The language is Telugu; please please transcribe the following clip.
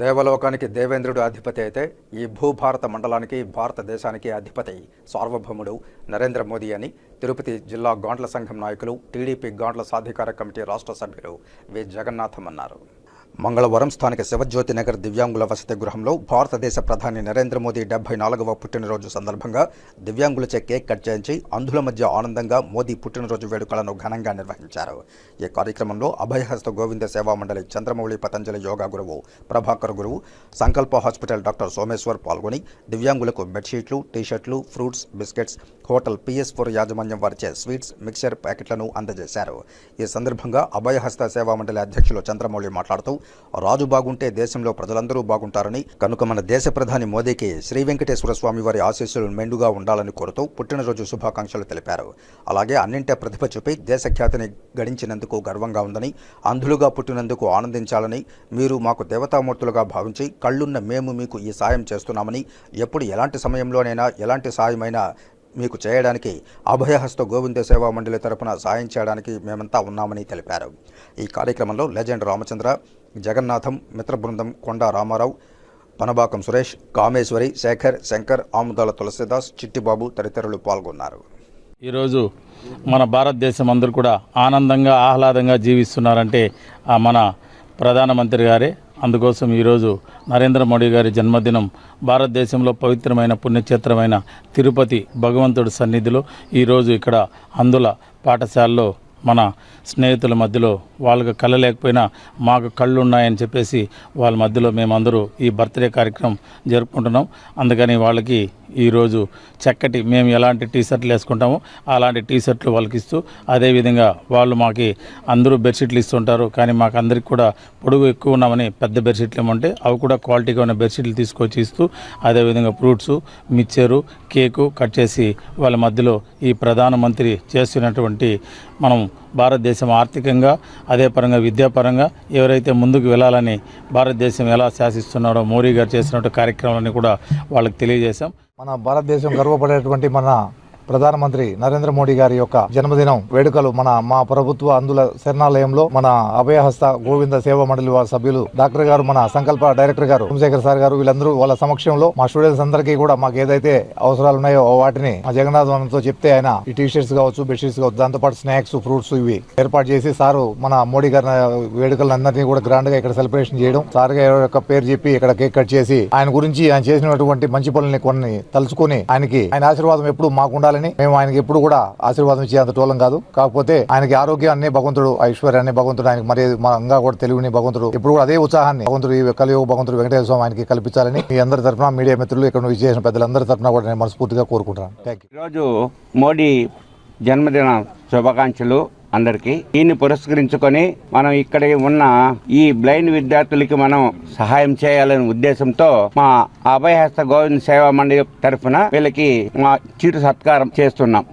దేవలోకానికి దేవేంద్రుడు అధిపతి అయితే ఈ భూభారత మండలానికి భారతదేశానికి అధిపతి సార్వభౌముడు నరేంద్ర మోదీ అని తిరుపతి జిల్లా గాండ్ల సంఘం నాయకులు టీడీపీ గాండ్ల సాధికార కమిటీ రాష్ట్ర సభ్యులు వి. జగన్నాథం అన్నారు. మంగళవారం స్థానిక శివజ్యోతి నగర్ దివ్యాంగుల వసతి గృహంలో భారతదేశ ప్రధాని నరేంద్ర మోదీ డెబ్బై నాలుగవ పుట్టినరోజు సందర్భంగా దివ్యాంగులచే కేక్ కట్ చేయించి అంధుల మధ్య ఆనందంగా మోదీ పుట్టినరోజు వేడుకలను ఘనంగా నిర్వహించారు. ఈ కార్యక్రమంలో అభయహస్త గోవింద సేవా మండలి చంద్రమౌళి పతంజలి యోగా గురువు ప్రభాకర్ గురువు సంకల్ప హాస్పిటల్ డాక్టర్ సోమేశ్వర్ పాల్గొని దివ్యాంగులకు బెడ్షీట్లు టీషర్ట్లు fruits biscuits hotel PS four యాజమాన్యం వారిచే స్వీట్స్ మిక్చర్ ప్యాకెట్లను అందజేశారు. ఈ సందర్భంగా అభయహస్త సేవా మండలి అధ్యక్షులు చంద్రమౌళి మాట్లాడుతూ రాజు బాగుంటే దేశంలో ప్రజలందరూ బాగుంటారని కనుక మన దేశ ప్రధాని మోదీకి శ్రీ వెంకటేశ్వర స్వామి వారి ఆశీస్సులు మెండుగా ఉండాలని కోరుతూ పుట్టినరోజు శుభాకాంక్షలు తెలిపారు. అలాగే అన్నింటే ప్రతిభ చూపి దేశఖ్యాతిని గడించినందుకు గర్వంగా ఉందని అంధులుగా పుట్టినందుకు ఆనందించాలని మీరు మాకు దేవతామూర్తులుగా భావించి కళ్ళున్న మేము మీకు ఈ సాయం చేస్తున్నామని ఎప్పుడు ఎలాంటి సమయంలోనైనా ఎలాంటి సాయమైనా మీకు చేయడానికి అభయహస్త గోవింద సేవా మండలి తరపున సాయం చేయడానికి మేమంతా ఉన్నామని తెలిపారు. ఈ కార్యక్రమంలో లెజెండ్ రామచంద్ర జగన్నాథం మిత్రబృందం కొండా రామారావు పనబాకం సురేష్ కామేశ్వరి శేఖర్ శంకర్ ఆముదాల తులసిదాస్ చిట్టిబాబు తదితరులు పాల్గొన్నారు. ఈరోజు మన భారతదేశం అందరూ కూడా ఆనందంగా ఆహ్లాదంగా జీవిస్తున్నారంటే ఆ మన ప్రధానమంత్రి గారే. అందుకోసం ఈరోజు నరేంద్ర మోడీ గారి జన్మదినం భారతదేశంలో పవిత్రమైన పుణ్యక్షేత్రమైన తిరుపతి భగవంతుడి సన్నిధిలో ఈరోజు ఇక్కడ అందుల పాఠశాలలో మన స్నేహితుల మధ్యలో వాళ్ళకి కళ్ళ లేకపోయినా మాకు కళ్ళు ఉన్నాయని చెప్పేసి వాళ్ళ మధ్యలో మేమందరూ ఈ బర్త్డే కార్యక్రమం జరుపుకుంటున్నాం. అందుకని వాళ్ళకి ఈరోజు చక్కటి మేము ఎలాంటి టీ షర్ట్లు వేసుకుంటామో అలాంటి టీ షర్ట్లు వాళ్ళకి ఇస్తూ అదేవిధంగా వాళ్ళు మాకి అందరూ బెడ్షీట్లు ఇస్తుంటారు. కానీ మాకు అందరికి కూడా పొడుగు ఎక్కువ ఉన్నామని పెద్ద బెడ్షీట్లు ఏమంటే అవి కూడా క్వాలిటీగా ఉన్న బెడ్షీట్లు తీసుకొచ్చి ఇస్తూ అదేవిధంగా ఫ్రూట్స్ మిక్చరు కేకు కట్ చేసి వాళ్ళ మధ్యలో ఈ ప్రధానమంత్రి చేస్తున్నటువంటి మనం భారతదేశం ఆర్థికంగా అదే పరంగా విద్యాపరంగా ఎవరైతే ముందుకు వెళ్ళాలని భారతదేశం ఎలా శాసిస్తున్నారో మోడీ గారు చేసినట్టు కార్యక్రమాలని కూడా వాళ్ళకి తెలియజేశాం. మన భారతదేశం గర్వపడేటువంటి మన ప్రధానమంత్రి నరేంద్ర మోడీ గారి యొక్క జన్మదినం వేడుకలు మన మా ప్రభుత్వ అందుల శరణాలయంలో మన అభయహస్త గోవింద సేవా మండలి వారి సభ్యులు డాక్టర్ గారు మన సంకల్ప డైరెక్టర్ గారు సోమశేఖర్ సార్ గారు వీళ్ళందరూ వాళ్ళ సమక్షంలో మా స్టూడెంట్స్ అందరికీ కూడా మాకు ఏదైతే అవసరాలు ఉన్నాయో వాటిని మా జగన్నాథ్తో చెప్తే ఆయన ఈ టీ షర్ట్స్ కావచ్చు బెడ్షీట్స్ కావచ్చు దాంతో పాటు స్నాక్స్ ఫ్రూట్స్ ఇవి ఏర్పాటు చేసి సారు మన మోడీ గారి వేడుకలందరినీ కూడా గ్రాండ్గా ఇక్కడ సెలబ్రేషన్ చేయడం. సార్ గారి యొక్క పేరు చెప్పి ఇక్కడ కేక్ కట్ చేసి ఆయన గురించి ఆయన చేసినటువంటి మంచి పనులని కొన్ని తలుచుకొని ఆయనకి ఆయన ఆశీర్వాదం ఎప్పుడు మాకు ఉండాలని మేము ఆయనకి ఎప్పుడు కూడా ఆశీర్వాదం ఇచ్చేంత టోలం కాదు. కాకపోతే ఆయనకి ఆరోగ్యాన్ని భగవంతుడు ఐశ్వర్యాన్ని భగవంతుడు ఆయనకి మరి మనంగా కూడా తెలివిని భగవంతుడు ఇప్పుడు కూడా అదే ఉత్సాహాన్ని భగవంతుడు ఈ కలియుగ భగవంతుడు వెంకటేశ్వర స్వామి ఆయనకి కల్పించాలని మీ అందరి తరఫున మీడియా మిత్రులు ఇక్కడ నుంచి చేసిన పెద్దలందరి తరఫున కూడా నేను మనస్ఫూర్తిగా కోరుకుంటున్నాను. థ్యాంక్ యూ ఈరోజు మోడీ జన్మదిన శుభాకాంక్షలు. అందరికీ. దీన్ని పురస్కరించుకొని మనం ఇక్కడ ఉన్న ఈ బ్లైండ్ విద్యార్థులకి మనం సహాయం చేయాలనే ఉద్దేశంతో మా అభయహస్త గోవింద్ సేవా మండలి తరఫున వీళ్ళకి మా చిరు సత్కారం చేస్తున్నాం.